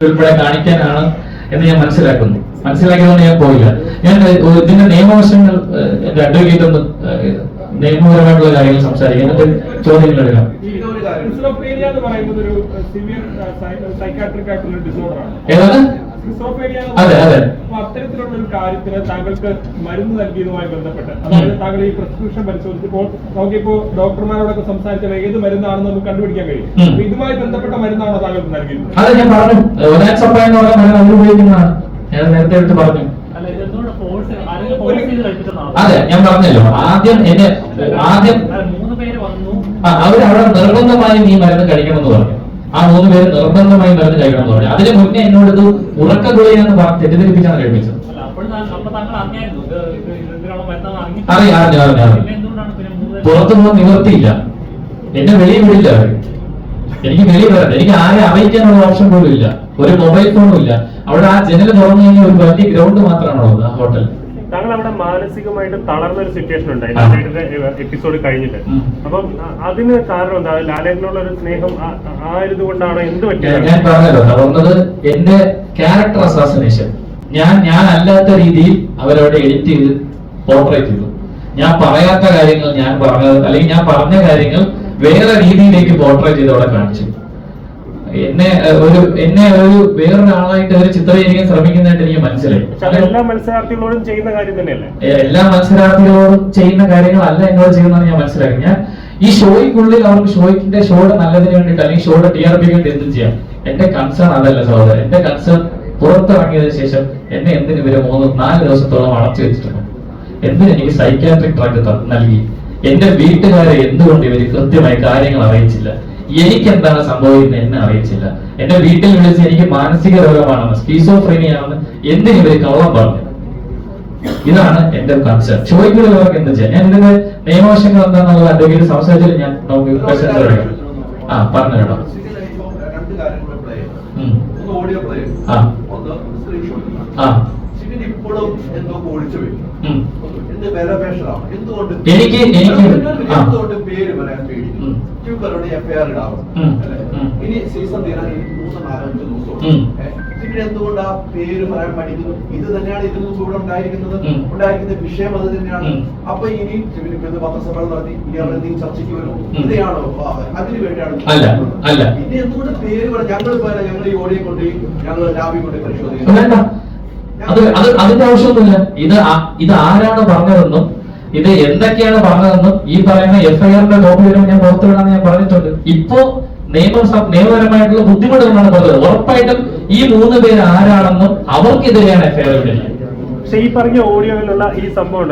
ഉൾപ്പെടെ കാണിക്കാനാണ് എന്ന് ഞാൻ മനസ്സിലാക്കുന്നു. മനസ്സിലാക്കിയതുകൊണ്ട് ഞാൻ പോയില്ല. ഞാൻ ഇതിന്റെ നിയമവശങ്ങൾ എന്റെ അഡ്വക്കേറ്റ് ഒന്ന് നിയമപരമായിട്ടുള്ള കാര്യങ്ങൾ സംസാരിക്കാം. എന്റെ ചോദ്യങ്ങൾ എടുക്കാം ഏതാണ്? അതെ, അതെ. അത്തരത്തിലുള്ള ഒരു കാര്യത്തിന് താങ്കൾക്ക് മരുന്ന് നൽകിയതുമായി ബന്ധപ്പെട്ട് അതായത് താങ്കൾ ഈ പ്രിസ്ക്രിപ്ഷൻ പരിശോധിച്ചപ്പോൾ നമുക്കിപ്പോ ഡോക്ടർമാരോടൊക്കെ സംസാരിച്ചാൽ ഏത് മരുന്നാണെന്ന് നമുക്ക് കണ്ടുപിടിക്കാൻ കഴിയും. അപ്പൊ ഇതുമായി ബന്ധപ്പെട്ട മരുന്നാണോ താങ്കൾക്ക് നൽകിയത് അതെ ഞാൻ പറഞ്ഞു. എന്ന് പറഞ്ഞ മരുന്ന് അവർ ഉപയോഗിക്കുന്നതാണ്. ഞാൻ നേരത്തെ എടുത്ത് പറഞ്ഞു. അതെ ഞാൻ പറഞ്ഞല്ലോ. ആദ്യം എന്നെ ആദ്യം അവരവിടെ മൂന്ന് പേര് വന്നു. ആ, അവർ അവിടെ നിർബന്ധമായും ഈ മരുന്ന് കഴിക്കണമെന്ന് പറഞ്ഞു. ആ മൂന്ന് പേര് നിർബന്ധമായി മരുന്ന് കഴിക്കണമെന്ന് പറഞ്ഞു അതിന് മുന്നേ എന്നോട് ഇത് ഉറക്ക ഗുളികയെന്ന് പറഞ്ഞ് തെറ്റിദ്ധരിപ്പിച്ചാണ് കഴിപ്പിച്ചത്. അറിയാം, മൂന്ന് പേര് പുറത്തൊന്നും നിവർത്തിയില്ല. എന്നെ വെളിയിൽ വിടില്ല. എനിക്ക് വെളിയിൽ വരാം. എനിക്ക് ആരെ അറിയിക്കാനുള്ള ഓപ്ഷൻ പോലും ഇല്ല. ഒരു മൊബൈൽ ഫോണും ഇല്ല. അവിടെ ആ ജനൽ തുറന്നു കഴിഞ്ഞാൽ ഒരു വലിയ ഗ്രൗണ്ട് മാത്രമാണുള്ളത് ആ ഹോട്ടൽ താങ്കൾ അവിടെ മാനസികമായിട്ട് തളർന്ന ഒരു സിറ്റുവേഷൻ ഉണ്ടായി ആ. എപ്പിസോഡ് കഴിഞ്ഞിട്ട്. അപ്പം അതിന് കാരണം എന്താ? ലാലേട്ടനുള്ള ഒരു സ്നേഹം ആ- ഒരു കൊണ്ടാണ്? എന്ത് പറ്റിയത് ഞാൻ പറഞ്ഞല്ലോ നടന്നത് എന്റെ ക്യാരക്ടർ അസാസിനേഷൻ ഞാൻ ഞാൻ അല്ലാത്ത രീതിയിൽ അവരവിടെ എഡിറ്റ് ചെയ്ത് പോർട്രേറ്റ് ചെയ്തു. ഞാൻ പറയാത്ത കാര്യങ്ങൾ ഞാൻ പറഞ്ഞത് അല്ലെങ്കിൽ ഞാൻ പറഞ്ഞ കാര്യങ്ങൾ വേറെ രീതിയിലേക്ക് പോർട്രേറ്റ് ചെയ്ത് അവിടെ കാണിച്ചു. എന്നെ ഒരു എന്നെ ഒരു വേറൊരാളായിട്ട് അവർ ചിത്രീകരിക്കാൻ ശ്രമിക്കുന്നതായിട്ട് എനിക്ക് മനസ്സിലായി. എല്ലാ മത്സരാർത്ഥികളോടും ചെയ്യുന്ന കാര്യം തന്നെയല്ലേ? എല്ലാ മത്സരാർത്ഥികളോടും ചെയ്യുന്ന കാര്യങ്ങളല്ല എന്നോട് ചെയ്യുന്നതെന്ന് ഞാൻ മനസ്സിലാക്കി. ഞാൻ ഈ ഷോയ്ക്കുള്ളിൽ അവർക്ക് ഷോയ്ക്കിന്റെ ഷോയുടെ നല്ലതിന് വേണ്ടിയിട്ട് അല്ലെങ്കിൽ ഷോയുടെ ടി ആർ പിക്ക് വേണ്ടി എന്തും ചെയ്യാം. എന്റെ കൺസേൺ അതല്ല സഹോദരൻ. എന്റെ കൺസേൺ പുറത്തിറങ്ങിയതിനു ശേഷം എന്നെ എന്തിനു ഇവർ മൂന്ന് നാല് ദിവസത്തോളം അടച്ചു വെച്ചിട്ടുണ്ട്? എന്തിനു എനിക്ക് സൈക്കാട്രിക് ഡ്രഗ് നൽകി? എന്റെ വീട്ടുകാരെ എന്തുകൊണ്ട് ഇവർ കൃത്യമായി കാര്യങ്ങൾ അറിയിച്ചില്ല? എനിക്ക് എന്താണ് സംഭവിക്കുന്നത് എന്നെ അറിയിച്ചില്ല എന്റെ വീട്ടിൽ വിളിച്ച് എനിക്ക് മാനസിക രോഗമാണെന്ന് സ്കീസോഫ്രീനിയാണെന്ന് എന്തിനു ഇവർ കള്ളം പറഞ്ഞു? ഇതാണ് എന്റെ കൺസേൺ ചോദിക്കുന്നവർക്ക് എന്ത് ചെയ്യാം? ഞാൻ എന്റെ നിയമവശങ്ങൾ എന്താണെന്നുള്ള അഡ്വക്കേറ്റ് സംസാരിച്ചിട്ട് ഞാൻ നമുക്ക് ക്വസ്റ്റ്യൻസ് ആ പറഞ്ഞു കേട്ടോ എനിക്ക് എനിക്ക് ആ. എന്തുകൊണ്ട് പേര് പറയാൻ പേടിക്കുന്നു ഉം. ട്യൂബറുടെ എഫ്ഐആർ ഇടാവും. ഇനി സീസൺ തീരാൻ ഈ മൂന്ന് നാലഞ്ച് ദിവസവും ദിവസം ഇതിന് എന്തുകൊണ്ട് ആ പേര് പറയാൻ പഠിക്കുന്നു ഇത് തന്നെയാണ് ഇതിൽ മുമ്പ് ഇവിടെ ഉണ്ടായിരിക്കുന്നത്. ഉണ്ടായിരിക്കുന്ന വിഷയം അത് തന്നെയാണ് അപ്പൊ ഇനി ഇത് പത്രസമ്മേളനം നടത്തി ഇനി അവർ എന്തെങ്കിലും ചർച്ചയ്ക്ക് വരും. ഇതെയാണോ അതിന് വേണ്ടിയാണ്. ഇനി എന്തുകൊണ്ട് പേര് പറയാം ഞങ്ങൾ പറയാം ഞങ്ങൾ ഈ ഓടിയെ കൊണ്ട് ഞങ്ങൾ ലാബിൽ കൊണ്ട് പരിശോധിക്കുന്നു പരിശോധിക്കും അത് അത് അതിന്റെ ആവശ്യമൊന്നുമില്ല ഇത് ഇത് ആരാണ് പറഞ്ഞതെന്നും ഇത് എന്തൊക്കെയാണ് പറഞ്ഞതെന്നും ഈ പറയുന്ന എഫ്ഐആറിന്റെ കോപ്പി വരുമ്പോൾ ഞാൻ പുറത്തു വിടാന്ന് ഞാൻ പറഞ്ഞിട്ടുണ്ട്. ഇപ്പോ നിയമ നിയമപരമായിട്ടുള്ള ബുദ്ധിമുട്ടുകളാണ് പറഞ്ഞത് ഉറപ്പായിട്ടും ഈ മൂന്ന് പേര് ആരാണെന്നും അവർക്കെതിരെയാണ് എഫ്ഐആർ പക്ഷെ ഈ പറഞ്ഞ ഓഡിയോയിലുള്ള ഈ സംഭവം